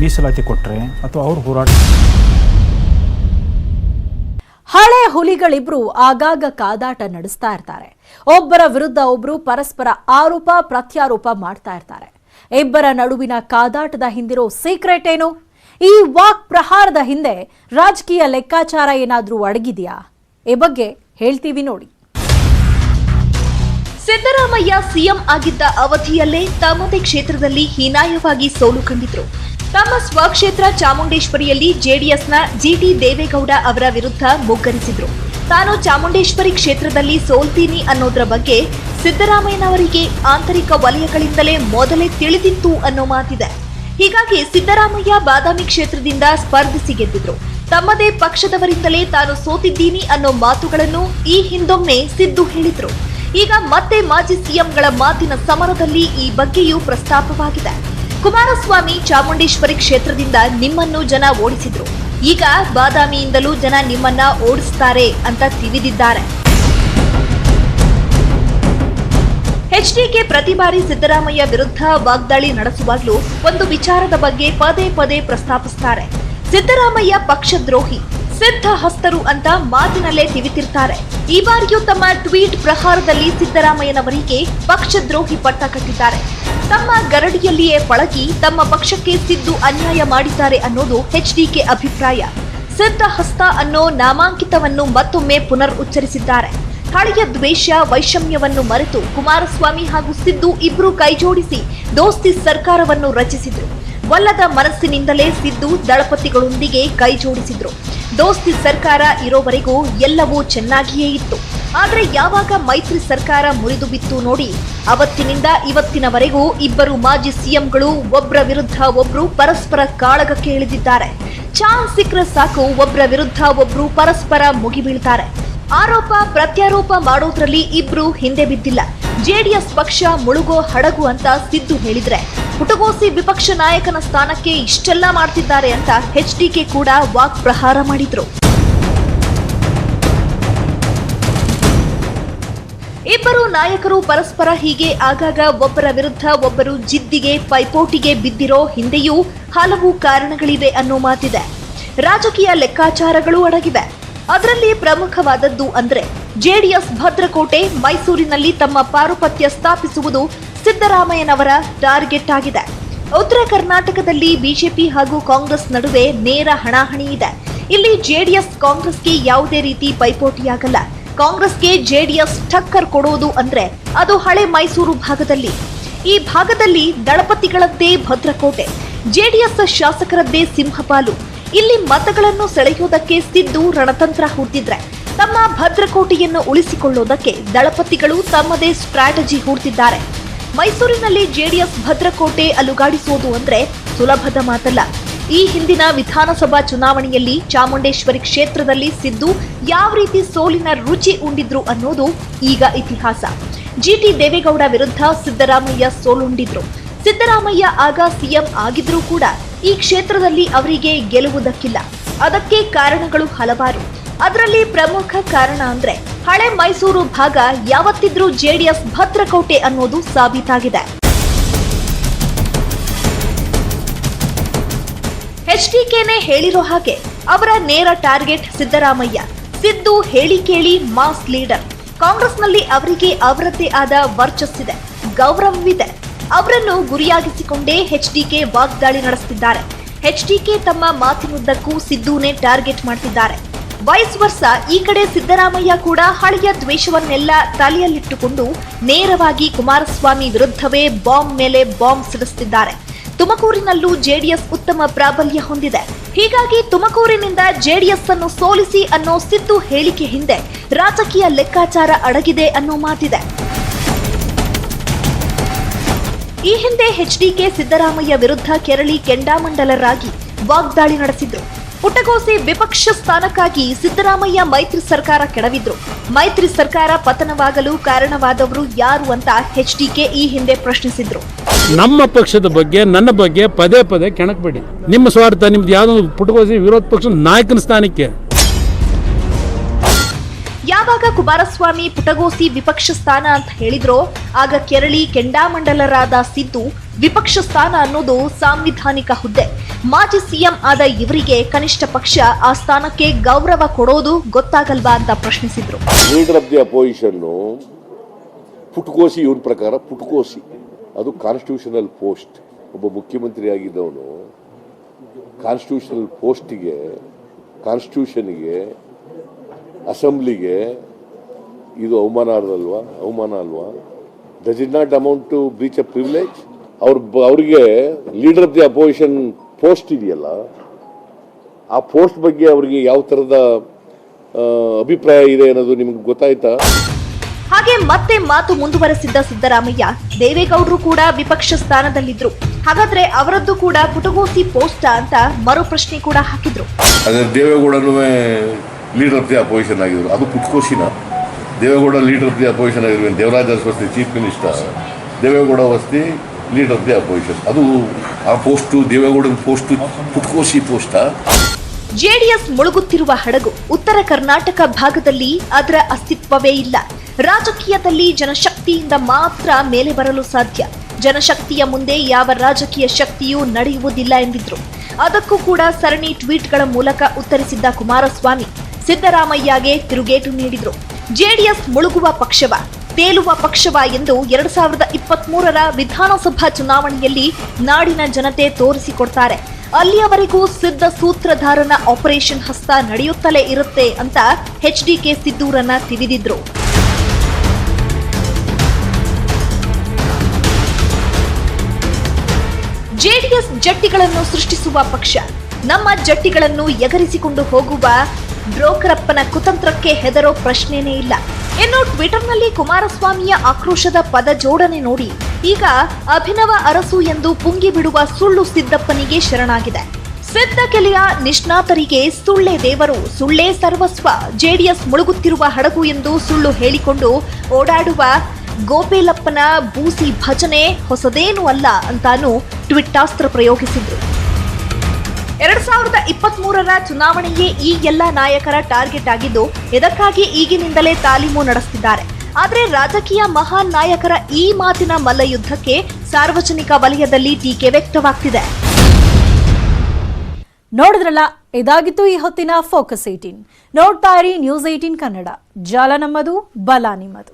ಮೀಸಲಾತಿ ಕೊಟ್ಟರೆ ಅಥವಾ ಅವ್ರ ಹೋರಾಟ ಹಳೆ ಹುಲಿಗಳಿಬ್ರು ಆಗಾಗ ಕಾದಾಟ ನಡೆಸ್ತಾ ಇರ್ತಾರೆ. ಒಬ್ಬರ ವಿರುದ್ಧ ಒಬ್ರು ಪರಸ್ಪರ ಆರೋಪ, ಪ್ರತ್ಯಾರೋಪ ಮಾಡ್ತಾ ಇರ್ತಾರೆ. ಇಬ್ಬರ ನಡುವಿನ ಕಾದಾಟದ ಹಿಂದಿರೋ ಸೀಕ್ರೆಟ್ ಏನು? ಈ ವಾಕ್ ಪ್ರಹಾರದ ಹಿಂದೆ ರಾಜಕೀಯ ಲೆಕ್ಕಾಚಾರ ಏನಾದರೂ ಅಡಗಿದೆಯಾ? ಈ ಬಗ್ಗೆ ಹೇಳ್ತೀವಿ ನೋಡಿ. ಸಿದ್ದರಾಮಯ್ಯ ಸಿಎಂ ಆಗಿದ್ದ ಅವಧಿಯಲ್ಲೇ ತಮ್ಮದೇ ಕ್ಷೇತ್ರದಲ್ಲಿ ಹೀನಾಯವಾಗಿ ಸೋಲು ಕಂಡಿದ್ರು. ತಮ್ಮ ಸ್ವಕ್ಷೇತ್ರ ಚಾಮುಂಡೇಶ್ವರಿಯಲ್ಲಿ ಜೆಡಿಎಸ್ನ ಜಿಟಿ ದೇವೇಗೌಡ ಅವರ ವಿರುದ್ಧ ಮುಗ್ಗರಿಸಿದ್ರು. ತಾನು ಚಾಮುಂಡೇಶ್ವರಿ ಕ್ಷೇತ್ರದಲ್ಲಿ ಸೋಲ್ತೀನಿ ಅನ್ನೋದ್ರ ಬಗ್ಗೆ ಸಿದ್ದರಾಮಯ್ಯನವರಿಗೆ ಆಂತರಿಕ ವಲಯಗಳಿಂದಲೇ ಮೊದಲೇ ತಿಳಿದಿತ್ತು ಅನ್ನೋ ಮಾತಿದೆ. ಹೀಗಾಗಿ ಸಿದ್ದರಾಮಯ್ಯ ಬಾದಾಮಿ ಕ್ಷೇತ್ರದಿಂದ ಸ್ಪರ್ಧಿಸಿ ಗೆದ್ದಿದ್ರು. ತಮ್ಮದೇ ಪಕ್ಷದವರಿಂದಲೇ ತಾನು ಸೋತಿದ್ದೀನಿ ಅನ್ನೋ ಮಾತುಗಳನ್ನು ಈ ಹಿಂದೊಮ್ಮೆ ಸಿದ್ದು ಹೇಳಿದ್ರು. ಈಗ ಮತ್ತೆ ಮಾಜಿ ಸಿಎಂಗಳ ಮಾತಿನ ಸಮರದಲ್ಲಿ ಈ ಬಗ್ಗೆಯೂ ಪ್ರಸ್ತಾಪವಾಗಿದೆ. ಕುಮಾರಸ್ವಾಮಿ ಚಾಮುಂಡೇಶ್ವರಿ ಕ್ಷೇತ್ರದಿಂದ ನಿಮ್ಮನ್ನು ಜನ ಓಡಿಸಿದ್ರು. ಈಗ ಬಾದಾಮಿಯಿಂದಲೂ ಜನ ನಿಮ್ಮನ್ನ ಓಡಿಸ್ತಾರೆ ಅಂತ ತಿಳಿದಿದ್ದಾರೆ. ಎಚ್ಡಿಕೆ ಪ್ರತಿ ಬಾರಿ ಸಿದ್ದರಾಮಯ್ಯ ವಿರುದ್ಧ ವಾಗ್ದಾಳಿ ನಡೆಸುವಾಗಲೂ ಒಂದು ವಿಚಾರದ ಬಗ್ಗೆ ಪದೇ ಪದೇ ಪ್ರಸ್ತಾಪಿಸುತ್ತಾರೆ ಸಿದ್ದರಾಮಯ್ಯ ಪಕ್ಷದ್ರೋಹಿ. ಸಿದ್ಧ ಹಸ್ತರು ಅಂತ ಮಾತಿನಲ್ಲೇ ತಿವಿತಿರ್ತಾರೆ. ಈ ಬಾರಿಯೂ ತಮ್ಮ ಟ್ವೀಟ್ ಪ್ರಹಾರದಲ್ಲಿ ಸಿದ್ದರಾಮಯ್ಯನವರಿಗೆ ಪಕ್ಷದ್ರೋಹಿ ಪಟ್ಟ ಕಟ್ಟಿದ್ದಾರೆ. ತಮ್ಮ ಗರಡಿಯಲ್ಲಿಯೇ ಪಳಗಿ, ತಮ್ಮ ಪಕ್ಷಕ್ಕೆ ಸಿದ್ದು ಅನ್ಯಾಯ ಮಾಡಿದ್ದಾರೆ ಅನ್ನೋದು ಎಚ್ಡಿಕೆ ಅಭಿಪ್ರಾಯ. ಸಿದ್ಧ ಹಸ್ತ ಅನ್ನೋ ನಾಮಾಂಕಿತವನ್ನು ಮತ್ತೊಮ್ಮೆ ಪುನರ್ ಉಚ್ಚರಿಸಿದ್ದಾರೆ ಹಳೆಯ ದ್ವೇಷ ವೈಷಮ್ಯವನ್ನು ಮರೆತು ಕುಮಾರಸ್ವಾಮಿ ಹಾಗೂ ಸಿದ್ದು ಇಬ್ರು ಕೈಜೋಡಿಸಿ ದೋಸ್ತಿ ಸರ್ಕಾರವನ್ನು ರಚಿಸಿದ್ರು. ಒಲ್ಲದ ಮನಸ್ಸಿನಿಂದಲೇ ಸಿದ್ದು ದಳಪತಿಗಳೊಂದಿಗೆ ಕೈ ಜೋಡಿಸಿದ್ರು ದೋಸ್ತಿ ಸರ್ಕಾರ ಇರೋವರೆಗೂ ಎಲ್ಲವೂ ಚೆನ್ನಾಗಿಯೇ ಇತ್ತು. ಆದರೆ ಯಾವಾಗ ಮೈತ್ರಿ ಸರ್ಕಾರ ಮುರಿದು ಬಿತ್ತು ನೋಡಿ, ಅವತ್ತಿನಿಂದ ಇವತ್ತಿನವರೆಗೂ ಇಬ್ಬರು ಮಾಜಿ ಸಿಎಂಗಳು ಒಬ್ಬರ ವಿರುದ್ಧ ಒಬ್ರು ಪರಸ್ಪರ ಕಾಳಗಕ್ಕೆ ಇಳಿದಿದ್ದಾರೆ. ಚಾನ್ಸ್ ಸಿಕ್ಕರೆ ಸಾಕು ಒಬ್ಬರ ವಿರುದ್ಧ ಒಬ್ರು ಪರಸ್ಪರ ಮುಗಿಬೀಳ್ತಾರೆ ಆರೋಪ, ಪ್ರತ್ಯಾರೋಪ ಮಾಡೋದ್ರಲ್ಲಿ ಇಬ್ರು ಹಿಂದೆ ಬಿದ್ದಿಲ್ಲ. ಜೆಡಿಎಸ್ ಪಕ್ಷ ಮುಳುಗೋ ಹಡಗು ಅಂತ ಸಿದ್ದು ಹೇಳಿದ್ರೆ ಪುಟಗೋಸಿ ವಿಪಕ್ಷ ನಾಯಕನ ಸ್ಥಾನಕ್ಕೆ ಇಷ್ಟೆಲ್ಲ ಮಾಡ್ತಿದ್ದಾರೆ ಅಂತ ಎಚ್ಡಿಕೆ ಕೂಡ ವಾಕ್ ಪ್ರಹಾರ ಮಾಡಿದ್ರು. ಇಬ್ಬರು ನಾಯಕರು ಪರಸ್ಪರ ಹೀಗೆ ಆಗಾಗ ಒಬ್ಬರ ವಿರುದ್ಧ ಒಬ್ಬರು ಜಿದ್ದಿಗೆ, ಪೈಪೋಟಿಗೆ ಬಿದ್ದಿರೋ ಹಿಂದೆಯೂ ಹಲವು ಕಾರಣಗಳಿವೆ ಅನ್ನೋ ಮಾತಿದೆ. ರಾಜಕೀಯ ಲೆಕ್ಕಾಚಾರಗಳು ಅಡಗಿವೆ. ಅದರಲ್ಲಿ ಪ್ರಮುಖವಾದದ್ದು ಅಂದ್ರೆ ಜೆಡಿಎಸ್ ಭದ್ರಕೋಟೆ ಮೈಸೂರಿನಲ್ಲಿ ತಮ್ಮ ಪಾರುಪತ್ಯ ಸ್ಥಾಪಿಸುವುದು ಸಿದ್ದರಾಮಯ್ಯನವರ ಟಾರ್ಗೆಟ್ ಆಗಿದೆ. ಉತ್ತರ ಕರ್ನಾಟಕದಲ್ಲಿ ಬಿಜೆಪಿ ಹಾಗೂ ಕಾಂಗ್ರೆಸ್ ನಡುವೆ ನೇರ ಹಣಾಹಣಿ ಇದೆ. ಇಲ್ಲಿ ಜೆಡಿಎಸ್ ಕಾಂಗ್ರೆಸ್ಗೆ ಯಾವುದೇ ರೀತಿ ಪೈಪೋಟಿಯಾಗಲ್ಲ. ಕಾಂಗ್ರೆಸ್ಗೆ ಜೆಡಿಎಸ್ ಟಕ್ಕರ್ ಕೊಡುವುದು ಅಂದ್ರೆ ಅದು ಹಳೆ ಮೈಸೂರು ಭಾಗದಲ್ಲಿ. ಈ ಭಾಗದಲ್ಲಿ ದಳಪತಿಗಳದ್ದೇ ಭದ್ರಕೋಟೆ, ಜೆಡಿಎಸ್ ಶಾಸಕರದ್ದೇ ಸಿಂಹಪಾಲು. ಇಲ್ಲಿ ಮತಗಳನ್ನು ಸೆಳೆಯುವುದಕ್ಕೆ ಸಿದ್ದು ರಣತಂತ್ರ ಹೂಡ್ತಿದ್ರೆ, ತಮ್ಮ ಭದ್ರಕೋಟೆಯನ್ನು ಉಳಿಸಿಕೊಳ್ಳೋದಕ್ಕೆ ದಳಪತಿಗಳು ತಮ್ಮದೇ ಸ್ಟ್ರಾಟಜಿ ಹೂಡ್ತಿದ್ದಾರೆ. ಮೈಸೂರಿನಲ್ಲಿ ಜೆಡಿಎಸ್ ಭದ್ರಕೋಟೆ ಅಲುಗಾಡಿಸೋದು ಅಂದ್ರೆ ಸುಲಭದ ಮಾತಲ್ಲ. ಈ ಹಿಂದಿನ ವಿಧಾನಸಭಾ ಚುನಾವಣೆಯಲ್ಲಿ ಚಾಮುಂಡೇಶ್ವರಿ ಕ್ಷೇತ್ರದಲ್ಲಿ ಸಿದ್ದು ಯಾವ ರೀತಿ ಸೋಲಿನ ರುಚಿ ಉಂಡಿದ್ರು ಅನ್ನೋದು ಈಗ ಇತಿಹಾಸ. ಜಿಟಿ ದೇವೇಗೌಡ ವಿರುದ್ಧ ಸಿದ್ದರಾಮಯ್ಯ ಸೋಲುಂಡಿದ್ರು. ಸಿದ್ದರಾಮಯ್ಯ ಆಗ ಸಿಎಂ ಆಗಿದ್ರೂ ಕೂಡ ಈ ಕ್ಷೇತ್ರದಲ್ಲಿ ಅವರಿಗೆ ಗೆಲುವುದಕ್ಕಿಲ್ಲ. ಅದಕ್ಕೆ ಕಾರಣಗಳು ಹಲವಾರು. ಅದರಲ್ಲಿ ಪ್ರಮುಖ ಕಾರಣ ಅಂದ್ರೆ ಹಳೆ ಮೈಸೂರು ಭಾಗ ಯಾವತ್ತಿದ್ರೂ ಜೆಡಿಎಸ್ ಭದ್ರಕೋಟೆ ಅನ್ನೋದು ಸಾಬೀತಾಗಿದೆ. ಎಚ್ಡಿಕೆನೆ ಹೇಳಿರೋ ಹಾಗೆ ಅವರ ನೇರ ಟಾರ್ಗೆಟ್ ಸಿದ್ದರಾಮಯ್ಯ. ಸಿದ್ದು ಹೇಳಿ ಕೇಳಿ ಮಾಸ್ ಲೀಡರ್. ಕಾಂಗ್ರೆಸ್ನಲ್ಲಿ ಅವರಿಗೆ ಅವರದ್ದೇ ಆದ ವರ್ಚಸ್ಸಿದೆ, ಗೌರವವಿದೆ. ಅವರನ್ನು ಗುರಿಯಾಗಿಸಿಕೊಂಡೇ ಎಚ್ಡಿಕೆ ವಾಗ್ದಾಳಿ ನಡೆಸುತ್ತಿದ್ದಾರೆ ಎಚ್ಡಿಕೆ ತಮ್ಮ ಮಾತಿನುದ್ದಕ್ಕೂ ಸಿದ್ದುನೇ ಟಾರ್ಗೆಟ್ ಮಾಡ್ತಿದ್ದಾರೆ. ವೈಸ್ ವರ್ಷ ಈ ಕಡೆ ಸಿದ್ದರಾಮಯ್ಯ ಕೂಡ ಹಳೆಯ ದ್ವೇಷವನ್ನೆಲ್ಲ ತಲೆಯಲ್ಲಿಟ್ಟುಕೊಂಡು ನೇರವಾಗಿ ಕುಮಾರಸ್ವಾಮಿ ವಿರುದ್ಧವೇ ಬಾಂಬ್ ಮೇಲೆ ಬಾಂಬ್ ಸಿಡಿಸುತ್ತಿದ್ದಾರೆ ತುಮಕೂರಿನಲ್ಲೂ ಜೆಡಿಎಸ್ ಉತ್ತಮ ಪ್ರಾಬಲ್ಯ ಹೊಂದಿದೆ. ಹೀಗಾಗಿ ತುಮಕೂರಿನಿಂದ ಜೆಡಿಎಸ್ ಅನ್ನು ಸೋಲಿಸಿ ಅನ್ನೋ ಸಿದ್ದು ಹೇಳಿಕೆ ಹಿಂದೆ ರಾಜಕೀಯ ಲೆಕ್ಕಾಚಾರ ಅಡಗಿದೆ ಅನ್ನೋ ಮಾತಿದೆ. ಈ ಹಿಂದೆ ಎಚ್ಡಿಕೆ ಸಿದ್ದರಾಮಯ್ಯ ವಿರುದ್ಧ ಕೆರಳಿ ಕೆಂಡಾಮಂಡಲರಾಗಿ ವಾಗ್ದಾಳಿ ನಡೆಸಿದ್ರು. ಪುಟಗೋಸಿ ವಿಪಕ್ಷ ಸ್ಥಾನಕ್ಕಾಗಿ ಸಿದ್ದರಾಮಯ್ಯ ಮೈತ್ರಿ ಸರ್ಕಾರ ಕೆಡವಿದ್ರು. ಮೈತ್ರಿ ಸರ್ಕಾರ ಪತನವಾಗಲು ಕಾರಣವಾದವರು ಯಾರು ಅಂತ ಎಚ್ಡಿಕೆ ಈ ಹಿಂದೆ ಪ್ರಶ್ನಿಸಿದ್ರು. ನಮ್ಮ ಪಕ್ಷದ ಬಗ್ಗೆ, ನನ್ನ ಬಗ್ಗೆ ಪದೇ ಪದೇ ಕೆಣಕಬೇಡಿ. ನಿಮ್ಮ ಸ್ವಾರ್ಥ, ನಿಮ್ದು ಯಾವುದೋ ಪುಟಗೋಸಿ ವಿರೋಧ ಪಕ್ಷದ ನಾಯಕನ ಸ್ಥಾನಕ್ಕೆ. ಯಾವಾಗ ಕುಮಾರಸ್ವಾಮಿ ಪುಟಗೋಸಿ ವಿಪಕ್ಷ ಸ್ಥಾನ ಅಂತ ಹೇಳಿದ್ರೋ, ಆಗ ಕೆರಳಿ ಕೆಂಡಾಮಂಡಲರಾದ ಸಿದ್ದು ವಿಪಕ್ಷ ಸ್ಥಾನ ಅನ್ನೋದು ಸಾಂವಿಧಾನಿಕ ಹುದ್ದೆ. ಮಾಜಿ ಸಿಎಂ ಆದ ಇವರಿಗೆ ಕನಿಷ್ಠ ಪಕ್ಷ ಆ ಸ್ಥಾನಕ್ಕೆ ಗೌರವ ಕೊಡೋದು ಗೊತ್ತಾಗಲ್ವಾ ಅಂತ ಪ್ರಶ್ನಿಸಿದ್ರು. ಲೀಡರ್ ಪುಟ್ಕೋಸಿ ಇವನ ಪ್ರಕಾರ ಪುಟ್ಕೋಸಿ ಅದು ಕಾನ್ಸ್ಟಿಟ್ಯೂಷನಲ್ ಪೋಸ್ಟ್ ಒಬ್ಬ ಮುಖ್ಯಮಂತ್ರಿ ಆಗಿದ್ದವನು ಕಾನ್ಸ್ಟಿಟ್ಯೂಷನಲ್ ಪೋಸ್ಟಿಗೆ ಕಾನ್ಸ್ಟಿಟ್ಯೂಷನ್ಗೆ ಅಸೆಂಬ್ಲಿಗೆ ಇದು ಅವಮಾನ ಅಲ್ವಾ ಅವಮಾನ ಅಲ್ವಾ? That is not amount to breach uh privilege ಅವ್ರ ಅವರಿಗೆ leader of the opposition post ಇದೆಯಲ್ಲ ಆ ಪೋಸ್ಟ್ ಬಗ್ಗೆ ಅವರಿಗೆ ಯಾವ ಥರದ ಅಭಿಪ್ರಾಯ ಇದೆ ಅನ್ನೋದು ನಿಮ್ಗೆ ಗೊತ್ತಾಯ್ತಾ? ಹಾಗೆ ಮತ್ತೆ ಮಾತು ಮುಂದುವರೆಸಿದ್ದ ಸಿದ್ದರಾಮಯ್ಯ ದೇವೇಗೌಡರು ಕೂಡ ವಿಪಕ್ಷ ಸ್ಥಾನದಲ್ಲಿದ್ರು. ಹಾಗಾದ್ರೆ ಅವರದ್ದು ಕೂಡ ಪುಟಗೋಸಿ ಪೋಸ್ಟ ಅಂತ ಮರು ಪ್ರಶ್ನೆ ಕೂಡ ಹಾಕಿದ್ರು. ದೇವೇಗೌಡನು ದೇವೇಗೌಡನೂ ಲೀಡರ್ ಆಫ್ ದಿ ಅಪೋಸಿಷನ್ ಆಗಿದ್ರು. ಅದು ಪುಟ್ಕೋಶಿನ. Devegowda leader of the opposition ಆಗಿರುವ ದೇವರಾಜ ಅರಸ್ವಸ್ತಿ ಚೀಫ್ ಮಿನಿಸ್ಟರ್. ದೇವೇಗೌಡ ವಸ್ತಿ ಲೀಡರ್ ಆಫ್ ದಿ ಅಪೋಸಿಷನ್ ಅದು ಆ ಪೋಸ್ಟು, ದೇವೇಗೌಡನ ಪೋಸ್ಟು, ಪುಟ್ಕೋಶಿ ಪೋಸ್ಟಾ. ಜೆಡಿಎಸ್ ಮುಳುಗುತ್ತಿರುವ ಹಡಗು ಉತ್ತರ ಕರ್ನಾಟಕ ಭಾಗದಲ್ಲಿ ಅದರ ಅಸ್ತಿತ್ವವೇ ಇಲ್ಲ. ರಾಜಕೀಯದಲ್ಲಿ ಜನಶಕ್ತಿಯಿಂದ ಮಾತ್ರ ಮೇಲೆ ಬರಲು ಸಾಧ್ಯ. ಜನಶಕ್ತಿಯ ಮುಂದೆ ಯಾವ ರಾಜಕೀಯ ಶಕ್ತಿಯೂ ನಡೆಯುವುದಿಲ್ಲ ಎಂದಿದ್ರು. ಅದಕ್ಕೂ ಕೂಡ ಸರಣಿ ಟ್ವೀಟ್ಗಳ ಮೂಲಕ ಉತ್ತರಿಸಿದ್ದ ಕುಮಾರಸ್ವಾಮಿ ಸಿದ್ದರಾಮಯ್ಯಗೆ ತಿರುಗೇಟು ನೀಡಿದ್ರು. ಜೆಡಿಎಸ್ ಮುಳುಗುವ ಪಕ್ಷವ, ತೇಲುವ ಪಕ್ಷವ ಎಂದು ಎರಡ್ ಸಾವಿರದ ಇಪ್ಪತ್ತ್ ಮೂರರ ವಿಧಾನಸಭಾ ಚುನಾವಣೆಯಲ್ಲಿ ನಾಡಿನ ಜನತೆ ತೋರಿಸಿಕೊಡ್ತಾರೆ. ಅಲ್ಲಿಯವರೆಗೂ ಸಿದ್ಧ ಸೂತ್ರಧಾರನ ಆಪರೇಷನ್ ಹಸ್ತ ನಡೆಯುತ್ತಲೇ ಇರುತ್ತೆ ಅಂತ ಎಚ್ ಡಿ ಕೆ ಸಿದ್ದೂರನ್ನ ತಿಳಿದಿದ್ರು ಜೆಡಿಎಸ್ ಜಟ್ಟಿಗಳನ್ನು ಸೃಷ್ಟಿಸುವ ಪಕ್ಷ, ನಮ್ಮ ಜಟ್ಟಿಗಳನ್ನು ಎಗರಿಸಿಕೊಂಡು ಹೋಗುವ ಬ್ರೋಕರಪ್ಪನ ಕುತಂತ್ರಕ್ಕೆ ಹೆದರೋ ಪ್ರಶ್ನೆನೇ ಇಲ್ಲ. ಇನ್ನು ಟ್ವಿಟರ್ನಲ್ಲಿ ಕುಮಾರಸ್ವಾಮಿಯ ಆಕ್ರೋಶದ ಪದ ಜೋಡಣೆ ನೋಡಿ. ಈಗ ಅಭಿನವ ಅರಸು ಎಂದು ಪುಂಗಿ ಬಿಡುವ ಸುಳ್ಳು ಸಿದ್ದಪ್ಪನಿಗೆ ಶರಣಾಗಿದೆ. ಸಿದ್ಧ ಕೆಲೆಯ ನಿಷ್ಣಾತರಿಗೆ ಸುಳ್ಳೇ ದೇವರು, ಸುಳ್ಳೇ ಸರ್ವಸ್ವ, ಜೆಡಿಎಸ್ ಮುಳುಗುತ್ತಿರುವ ಹಡಗು ಎಂದು ಸುಳ್ಳು ಹೇಳಿಕೊಂಡು ಓಡಾಡುವ ಗೋಪೇಲಪ್ಪನ ಬೂಸಿ ಭಜನೆ ಹೊಸದೇನೂ ಅಲ್ಲ ಅಂತಾನು ಟ್ವಿಟ್ಟಾಸ್ತ್ರ ಪ್ರಯೋಗಿಸಿದ್ರು. ಎರಡ್ ಸಾವಿರದ ಇಪ್ಪತ್ತ್ ಮೂರರ ಚುನಾವಣೆಯೇ ಈ ಎಲ್ಲ ನಾಯಕರ ಟಾರ್ಗೆಟ್ ಆಗಿದ್ದು, ಇದಕ್ಕಾಗಿ ಈಗಿನಿಂದಲೇ ತಾಲೀಮು ನಡೆಸುತ್ತಿದ್ದಾರೆ ಆದರೆ ರಾಜಕೀಯ ಮಹಾನ್ ನಾಯಕರ ಈ ಮಾತಿನ ಮಲ್ಲಯುದ್ಧಕ್ಕೆ ಸಾರ್ವಜನಿಕ ವಲಯದಲ್ಲಿ ಟೀಕೆ ವ್ಯಕ್ತವಾಗ್ತಿದೆ. ನೋಡಿದ್ರಲ್ಲ, ಇದಾಗಿತ್ತು ಈ ಹೊತ್ತಿನ ಫೋಕಸ್ ಏಟೀನ್ ನೋಡ್ತಾ ಇರಿ ನ್ಯೂಸ್ ಏಟೀನ್ ಕನ್ನಡ. ಜಾಲ ನಮ್ಮದು, ಬಲ ನಿಮ್ಮದು.